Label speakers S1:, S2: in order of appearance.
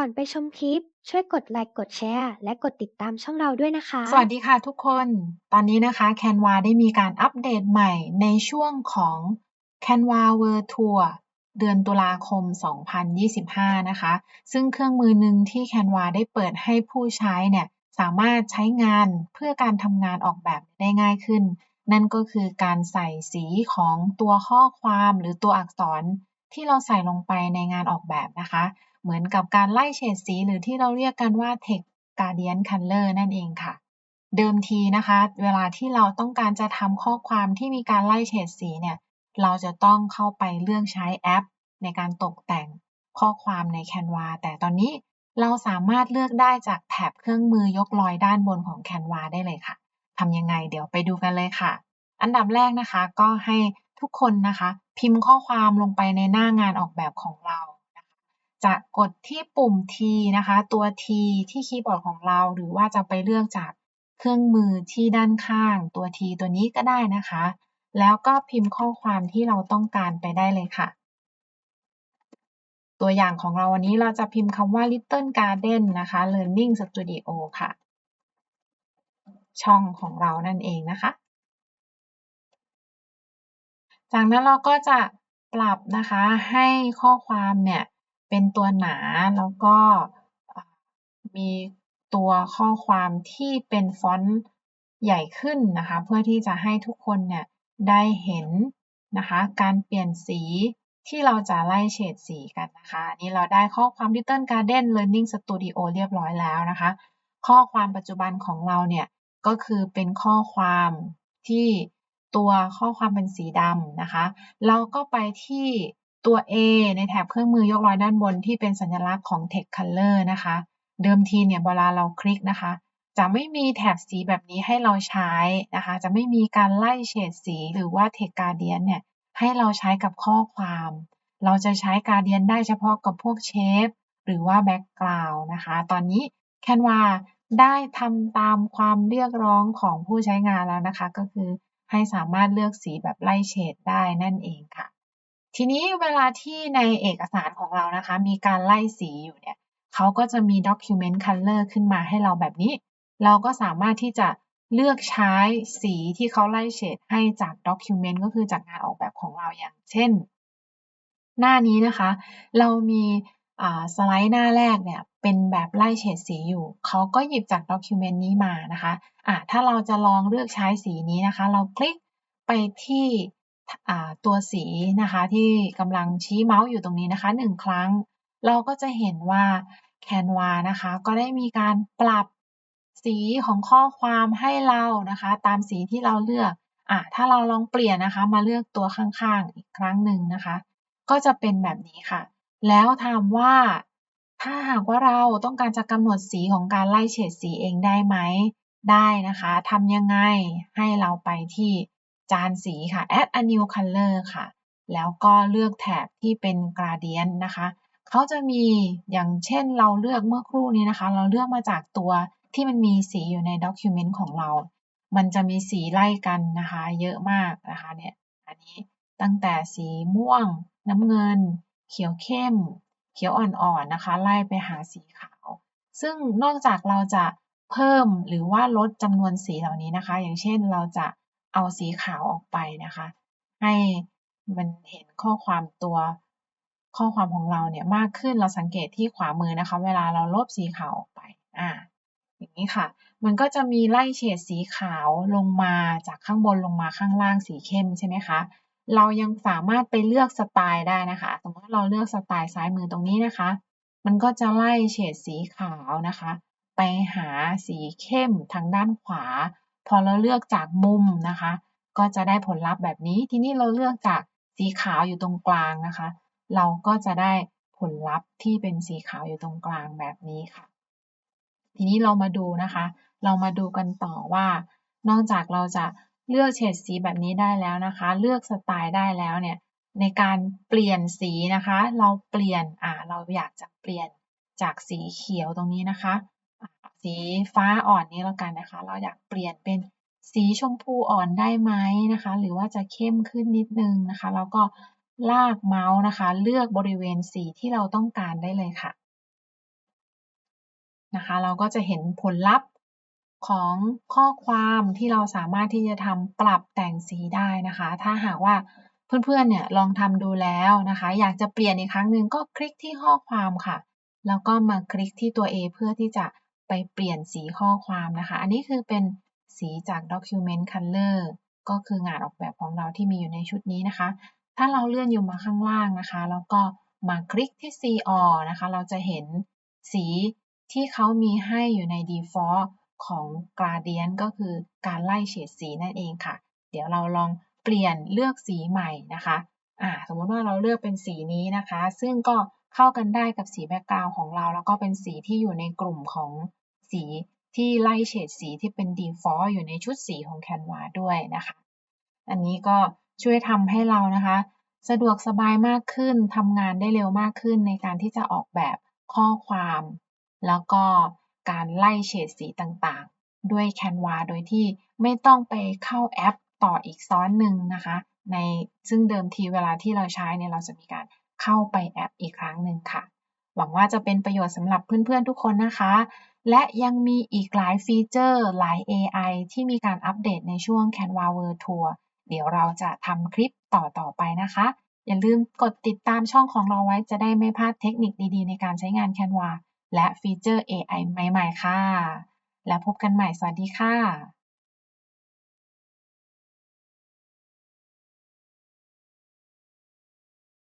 S1: ก่อนไปชมคลิป ช่วยกดไลค์กดแชร์ และกดติดตามช่องเราด้วยนะคะ
S2: สวัสดีค่ะทุกคน ตอนนี้นะคะ Canva ได้มีการอัปเดตใหม่ในช่วงของ Canva World Tour เดือนตุลาคม 2025 นะคะ ซึ่งเครื่องมือหนึ่งที่ Canva ได้เปิดให้ผู้ใช้เนี่ยสามารถใช้งานเพื่อการทำงานออกแบบได้ง่ายขึ้น นั่นก็คือการใส่สีของตัวข้อความหรือตัวอักษรที่เราใส่ลงไปในงานออกแบบนะคะ เหมือนกับการไล่เฉดสี หรือที่เราเรียกกันว่า Text Gradient Color นั่นเองค่ะ เดิมทีนะคะ เวลาที่เราต้องการจะทำข้อความที่มีการไล่เฉดสีเนี่ย เราจะต้องเข้าไปเลือกใช้แอป ในการตกแต่งข้อความใน Canva แต่ตอนนี้เราสามารถเลือกได้จากแถบเครื่องมือยกลอยด้านบนของ Canva ได้เลยค่ะทำยังไงเดี๋ยวไปดูกันเลยค่ะ อันดับแรกนะคะก็ให้ทุกคนนะคะ พิมพ์ข้อความลงไปในหน้างานออกแบบของเรา จะกดที่ปุ่ม T นะคะ ตัว T ที่คีย์บอร์ดของเรา หรือว่าจะไปเลือกจากเครื่องมือที่ด้านข้างตัว T ตัวนี้ก็ได้นะคะ แล้วก็พิมพ์ข้อความที่เราต้องการไปได้เลยค่ะ ตัวอย่างของเราวันนี้เราจะพิมพ์คำว่า Little Garden นะคะ Learning Studio ค่ะ ช่องของเรานั่นเองนะคะ จากนั้นเราก็จะปรับนะคะให้ข้อความเนี่ย เป็นตัวหนาแล้วก็มีตัวข้อความที่เป็นฟอนต์ใหญ่ขึ้นนะคะ เพื่อที่จะให้ทุกคนเนี่ยได้เห็นนะคะ การเปลี่ยนสีที่เราจะไล่เฉดสีกันนะคะนี่เราได้ข้อความ Little Garden Learning Studio เรียบร้อยแล้วนะคะ ข้อความปัจจุบันของเราเนี่ยก็คือเป็นข้อความที่ตัวข้อความเป็นสีดำนะคะ เราก็ไปที่ ตัว A ในแถบเครื่องมือยกรอยด้านบนที่เป็นสัญลักษณ์ของ Text Color นะคะ เดิมทีเนี่ยเวลาเราคลิกนะคะ จะไม่มีแถบสีแบบนี้ให้เราใช้นะคะ จะไม่มีการไล่เฉดสีหรือว่า Text Gradient เนี่ยให้เราใช้กับข้อความ เราจะใช้ Gradient ได้เฉพาะกับพวกเชฟหรือว่า Background นะคะ ตอนนี้ Canva ได้ทำตามความเรียกร้องของผู้ใช้งานแล้วนะคะ ก็คือให้สามารถเลือกสีแบบไล่เฉดได้นั่นเองค่ะ ทีนี้เวลาที่ในเอกสารของเรานะคะ มีการไล่สีอยู่เนี่ยเขาก็จะมี document color ขึ้นมาให้เราแบบนี้ เราก็สามารถที่จะเลือกใช้สีที่เขาไล่เฉดให้จาก document ก็คือจากงานออกแบบของเราอย่างเช่น หน้านี้นะคะ เรามีสไลด์หน้าแรกเนี่ยเป็นแบบไล่เฉดสีอยู่ เขาก็หยิบจากด็อกิวเมนต์นี้มานะคะะถ้าเราจะลองเลือกใช้สีนี้นะคะ เราคลิกไปที่ ตัวสีนะคะที่กำลังชี้เมาส์อยู่ตรงนี้นะคะหนึ่งครั้ง เราก็จะเห็นว่า Canva นะคะก็ได้มีการปรับสีของข้อความให้เรานะคะ ตามสีที่เราเลือกอะถ้าเราลองเปลี่ยนนะคะมาเลือกตัวข้างๆอีกครั้งหนึ่งนะคะ ก็จะเป็นแบบนี้ค่ะ แล้วถามว่า ถ้าหากว่าเราต้องการจะกำหนดสีของการไล่เฉดสีเองได้ไหมได้นะคะทำยังไงให้เราไปที่ จานสีค่ะ add a new color ค่ะ แล้วก็เลือกแถบที่เป็น gradient นะคะ เขาจะมีอย่างเช่นเราเลือกเมื่อครู่นี้นะคะ เราเลือกมาจากตัวที่มันมีสีอยู่ใน document ของเรา มันจะมีสีไล่กันนะคะ เยอะมากนะคะเนี่ย อันนี้ตั้งแต่สีม่วง น้ำเงิน เขียวเข้ม เขียวอ่อนๆนะคะ ไล่ไปหาสีขาว ซึ่งนอกจากเราจะเพิ่มหรือว่าลดจำนวนสีเหล่านี้นะคะ อย่างเช่นเราจะ เอาสีขาวออกไปนะคะ ให้มันเห็นข้อความตัวข้อความของเราเนี่ยมากขึ้นเราสังเกตที่ขวามือนะคะ เวลาเราลบสีขาวออกไปอ่าอย่างนี้ค่ะ มันก็จะมีไล่เฉดสีขาวลงมาจากข้างบนลงมาข้างล่างสีเข้มใช่ไหมคะเรายังสามารถไปเลือกสไตล์ได้นะคะ สมมติเราเลือกสไตล์ซ้ายมือตรงนี้นะคะ มันก็จะไล่เฉดสีขาวนะคะ ไปหาสีเข้มทางด้านขวา พอเราเลือกจากมุมนะคะ ก็จะได้ผลลัพธ์แบบนี้ ทีนี้เราเลือกจากสีขาวอยู่ตรงกลางนะคะ เราก็จะได้ผลลัพธ์ที่เป็นสีขาวอยู่ตรงกลางแบบนี้ค่ะ ทีนี้เรามาดูนะคะ เรามาดูกันต่อว่า นอกจากเราจะเลือกเฉดสีแบบนี้ได้แล้วนะคะ เลือกสไตล์ได้แล้วเนี่ย ในการเปลี่ยนสีนะคะ เราเปลี่ยน อ่า เราอยากจะเปลี่ยนจากสีเขียวตรงนี้นะคะ สีฟ้าอ่อนนี้แล้วกันนะคะ เราอยากเปลี่ยนเป็นสีชมพูอ่อนได้ไหมนะคะ หรือว่าจะเข้มขึ้นนิดนึงนะคะ แล้วก็ลากเมาส์นะคะ เลือกบริเวณสีที่เราต้องการได้เลยค่ะนะคะ เราก็จะเห็นผลลัพธ์ของข้อความที่เราสามารถที่จะทำปรับแต่งสีได้นะคะ ถ้าหากว่าเพื่อนๆ เนี่ยลองทำดูแล้วนะคะ อยากจะเปลี่ยนอีกครั้งหนึ่งก็คลิกที่ข้อความค่ะ แล้วก็มาคลิกที่ตัว A เพื่อที่จะ ไปเปลี่ยนสีข้อความนะคะ อันนี้คือเป็นสีจาก Document Color ก็คืองานออกแบบของเราที่มีอยู่ในชุดนี้นะคะ ถ้าเราเลื่อนอยู่มาข้างล่างนะคะ แล้วก็มาคลิกที่ C all นะคะ เราจะเห็นสีที่เขามีให้อยู่ใน Default ของ Gradient ก็คือการไล่เฉดสีนั่นเองค่ะ เดี๋ยวเราลองเปลี่ยนเลือกสีใหม่นะคะอ่าสมมติว่าเราเลือกเป็นสีนี้นะคะ ซึ่งก็เข้ากันได้กับสีแบ็กกราวของเรา แล้วก็เป็นสีที่อยู่ในกลุ่มของ สีที่ไล่เฉดสีที่เป็น Default อยู่ในชุดสีของ Canva ด้วยนะคะ อันนี้ก็ช่วยทำให้เรานะคะ สะดวกสบายมากขึ้นทำงานได้เร็วมากขึ้นในการที่จะออกแบบข้อความ แล้วก็การไล่เฉดสีต่างๆ ด้วย Canva โดยที่ไม่ต้องไปเข้าแอปต่ออีกซ้อนหนึ่งนะคะ ในซึ่งเดิมทีเวลาที่เราใช้เนี่ยเราจะมีการเข้าไปแอปอีกครั้งหนึ่งค่ะ หวังว่าจะเป็นประโยชน์สำหรับเพื่อนๆทุกคนนะคะ และยังมีอีกหลายฟีเจอร์หลาย AI ที่มีการอัปเดตในช่วง Canva World Tour เดี๋ยวเราจะทำคลิปต่อๆไปนะคะ อย่าลืมกดติดตามช่องของเราไว้จะได้ไม่พลาดเทคนิคดีๆ ในการใช้งาน Canva และฟีเจอร์ AI ใหม่ ๆ ค่ะ แล้วพบกันใหม่ สวัสดีค่ะ